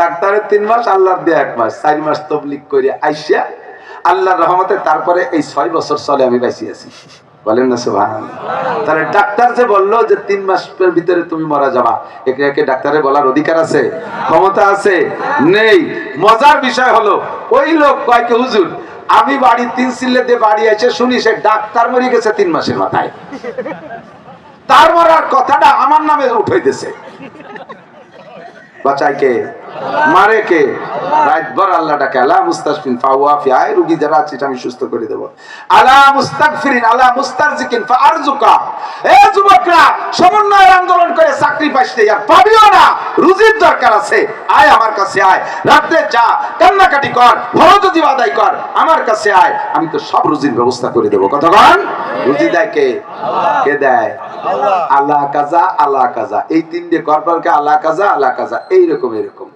ডাক্তারের তিন মাস, আল্লাহর দিয়ে এক মাস। চার মাস তবলিক করে আইসিয়া আল্লাহর রহমতে তারপরে এই ছয় বছর চলে আমি বেঁচে আছি বলেন না সুবহান তাহলে ডাক্তার যে বলল যে তিন মাসের ভিতরে তুমি মারা যাবা, একে একে ডাক্তারের বলার অধিকার আছে, ক্ষমতা আছে, নেই। মজার বিষয় হলো, ওই লোক কয়েকে হুজুর, আমি বাড়ি তিন সিল্লে দিয়ে বাড়ি এসে শুনি সে ডাক্তার মরে গেছে তিন মাসের মাথায়। তার মরার কথাটা আমার নামে উঠাইতেছে আমি আন্দোলন করে চাকরি রুজির দরকার আছে। আয় আমার কাছে আয় যা, কান্নাকাটি কর দিব আদায় কর, আমার কাছে আয়, আমি তো সব রুজির ব্যবস্থা করে দেব। কতক্ষণ রুজি দেয় কে? কে দেয়? আল্লাহ। কাজা আল্লাহ কাজা। এই তিনটে করবার আল্লাহ কাজা আল্লাহ কাজা। এইরকম এরকম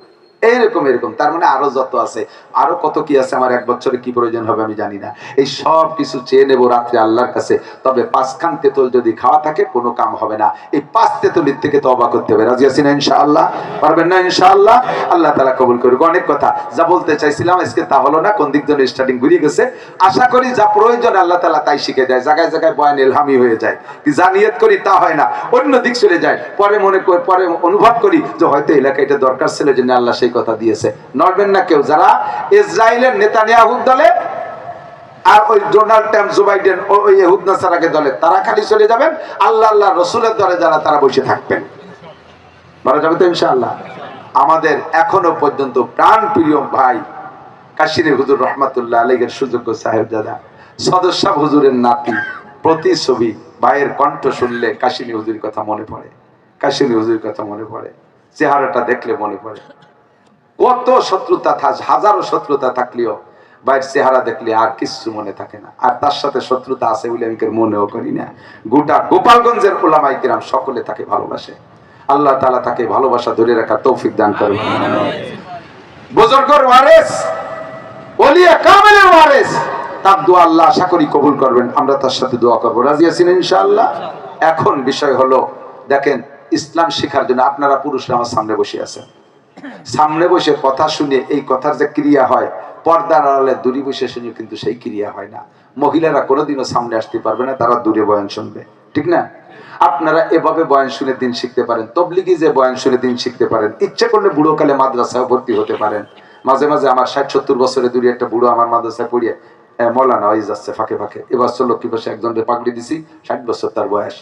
এইরকম এরকম। তার মানে আরও যত আছে, আরও কত কি আছে, আমার এক বছরে কি প্রয়োজন হবে আমি জানি না। এই সব কিছু চেয়ে নেব রাত্রে আল্লাহর কাছে। তবে পাঁচখান তেতল যদি খাওয়া থাকে, কোনো কাম হবে না। এই পাঁচ তেতলির থেকে তো অবাক করতে হবে। রাজি আছি না ইনশাআল্লাহ? পারবেন না ইনশাআল্লাহ? আল্লাহ তালা কবুল করুক। অনেক কথা। যা বলতে চাইছিলাম আজকে তা হলো না, কোন দিক জন্য স্টার্টিং ঘুরিয়ে গেছে। আশা করি যা প্রয়োজন আল্লাহ তালা তাই শিখে দেয় জায়গায় জায়গায় বয়ান এলহামি হয়ে যায়। কি যা নিয়ত করি তা হয় না। অন্য দিক চলে যায়। পরে মনে পরে অনুভব করি যে হয়তো এলাকায় এটা দরকার ছিল যে না আল্লাহ সেই কথা দিয়েছে। নড়বেন না কেউ, যারা ইসরায়েলের নেতা নেয়াহুদ দলে আর ওই ডোনাল্ড ট্রাম্প, জো বাইডেন ওই এহুদ নাসারাকে দলে, তারা খালি চলে যাবেন। আল্লাহ আল্লাহ রসুলের দলে যারা, তারা বসে থাকবেন। বলা যাবে তো ইনশাআল্লাহ। আমাদের এখনও পর্যন্ত প্রাণ প্রিয় ভাই কাশিরে হুজুর রহমাতুল্লাহ আলাইহের সুযোগ্য সাহেব দাদা, সদস্য হুজুরের নাতি প্রতি ছবি ভাইয়ের কণ্ঠ শুনলে কাশিনী হুজুরের কথা মনে পড়ে। কাশিনী হুজুরের কথা মনে পড়ে। চেহারাটা দেখলে মনে পড়ে। কত শত্রুতা থাক, হাজারো শত্রুতা থাকলেও বাইর চেহারা দেখলে আর কিচ্ছু মনে থাকে না। আর তার সাথে শত্রুতা আছে বলে আমি মনেও করি না। গোটা গোপালগঞ্জের ওলামাই কিরাম সকলে তাকে ভালোবাসে। আল্লাহ তালা তাকে ভালোবাসা ধরে রাখার তৌফিক দান করে বুজুর্গর ওয়ারেস, ওলিয়া কামেলের ওয়ারেস, তার দোয়া আল্লাহ আশা করি কবুল করবেন। আমরা তার সাথে দোয়া করব। রাজি আছেন ইনশাআল্লাহ? এখন বিষয় হলো, দেখেন, ইসলাম শেখার জন্য আপনারা পুরুষরা আমার সামনে বসে আছেন। সামনে বসে কথা শুনে এই কথার যে ক্রিয়া হয়, পর্দার আড়ালে দূরে বসে শুনে কিন্তু সেই ক্রিয়া হয় না। মহিলারা কোনোদিনও সামনে আসতে পারবে না, তারা দূরে বয়ান শুনবে। ঠিক না? আপনারা এভাবে বয়ান শুনে দিন শিখতে পারেন, তবলিগি যে বয়ান শুনে দিন শিখতে পারেন, ইচ্ছে করলে বুড়ো কালে মাদ্রাসায় ভর্তি হতে পারেন। মাঝে মাঝে আমার ষাট সত্তর বছরে দূরে একটা বুড়ো আমার মাদ্রাসায় পড়িয়ে মৌলানা হয়ে যাচ্ছে ফাঁকে ফাঁকে। এবছর লক্ষ্মী বসে একজনকে পাগড়ি দিছি, ষাট বছর তার বয়স।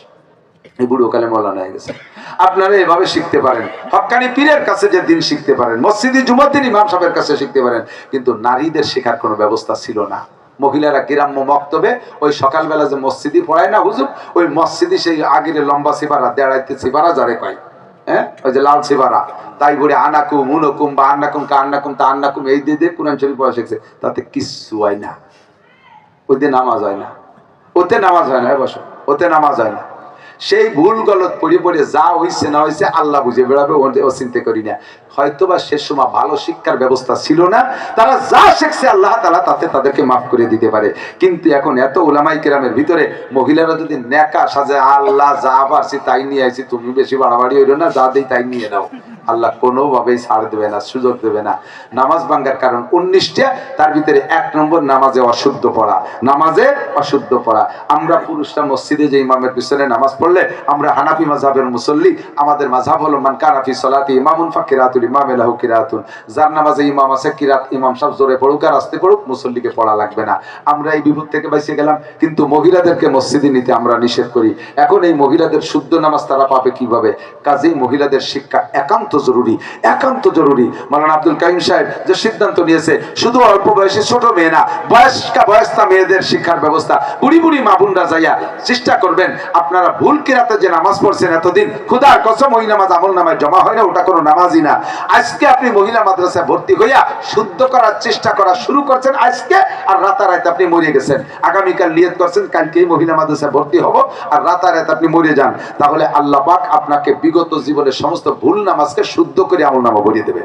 বুড়ো কালে মৌলানা হয়ে গেছে। আপনারা এভাবে শিখতে পারেন। হকানি পীরের কাছে যে দিন শিখতে পারেন, মসজিদি জুমদ্দিন ইমাম সাহেবের কাছে শিখতে পারেন, কিন্তু নারীদের শেখার কোনো ব্যবস্থা ছিল না। মহিলারা গ্রাম্য মক্তবে, ওই সকালবেলা যে মসজিদি পড়ায় না হুজুর, ওই মসজিদি সেই আগের লম্বা সিবারা দেড়াইতে সিবারা যারে কয় হ্যাঁ? ওই যে লাল সিবারা তাই বলে, আনাকুম, উনকুম, বা আন্নাকুম, কা আন্নাকুম, তা আন্নাকুম, এই দিয়ে দিয়ে কোরআন শরীফ পড়া শিখছে। তাতে কিচ্ছু হয় না। ওতে নামাজ হয় না। ওতে নামাজ হয় না এ বসো। ওতে নামাজ হয় না। সেই ভুল গলত পড়ে পড়ে যা হয়েছে না হয়েছে আল্লাহ বুঝে বেড়াবে, ও- চিন্তা করি না। হয়তো বা সে সময় ভালো শিক্ষার ব্যবস্থা ছিল না, তারা যা শিখছে আল্লাহ তালা তাতে তাদেরকে মাফ করে দিতে পারে। কিন্তু এখন এত ওলামাই কেরামের ভিতরে মহিলারা যদি নেকা সাজে, আল্লাহ যা পারছি তাই নিয়ে আইছি, তুমি বেশি বাড়াবাড়ি হইল না, যা দিই তাই নিয়ে নাও। আল্লাহ কোনোভাবেই ছাড় দেবে না, সুযোগ দেবে না। নামাজ ভাঙ্গার কারণ উনিশটা, তার ভিতরে এক নম্বর নামাজে অশুদ্ধ পড়া। নামাজে অশুদ্ধ পড়া। আমরা পুরুষরা মসজিদে যে ইমামের পিছনে নামাজ পড়লে আমরা হানাফি মাঝহাবের মুসল্লি, আমাদের মাঝহাব হলো মান কানাফি সলাতি ইমামুন ফাকিরাতুল ইমাম এলাহু কিরাতুন। যার নামাজে ইমাম আছে, কিরাত ইমাম সাহেব জোরে পড়ুক আর আসতে পড়ুক, মুসল্লিকে পড়া লাগবে না। আমরা এই বিপদ থেকে বাইসে গেলাম, কিন্তু মহিলাদেরকে মসজিদে নিতে আমরা নিষেধ করি। এখন এই মহিলাদের শুদ্ধ নামাজ তারা পাবে কীভাবে? কাজেই মহিলাদের শিক্ষা একান্ত জরুরি, একান্ত জরুরি। মালানা আব্দুল কাইম সাহেব যে সিদ্ধান্ত নিয়েছে, শুধু অল্প বয়সী ছোট মেয়ে না, বয়স্কা বয়স্কা মেয়েদের শিক্ষার ব্যবস্থা। বুড়ি বুড়ি মা বোনরা যাইয়া চেষ্টা করবেন, আপনারা ভুল কিরাতে যে নামাজ পড়ছেন এতদিন? খুদার কসম, ওই নামাজ আমল নামায় জমা হয় না, ওটা কোনো নামাজই না। আজকে আপনি মহিলা মাদ্রাসায় ভর্তি হইয়া শুদ্ধ করার চেষ্টা করা শুরু করছেন আজকে, আর রাতারাত আপনি মরে গেছেন। আগামীকাল নিয়ত করছেন, কালকেই মহিলা মাদ্রাসায় ভর্তি হব, আর রাতারাত আপনি মরে যান। তাহলে আল্লাহ পাক আপনাকে বিগত জীবনের সমস্ত ভুল নামাজকে শুদ্ধ করে আমল নামা ভরিয়ে দেবে।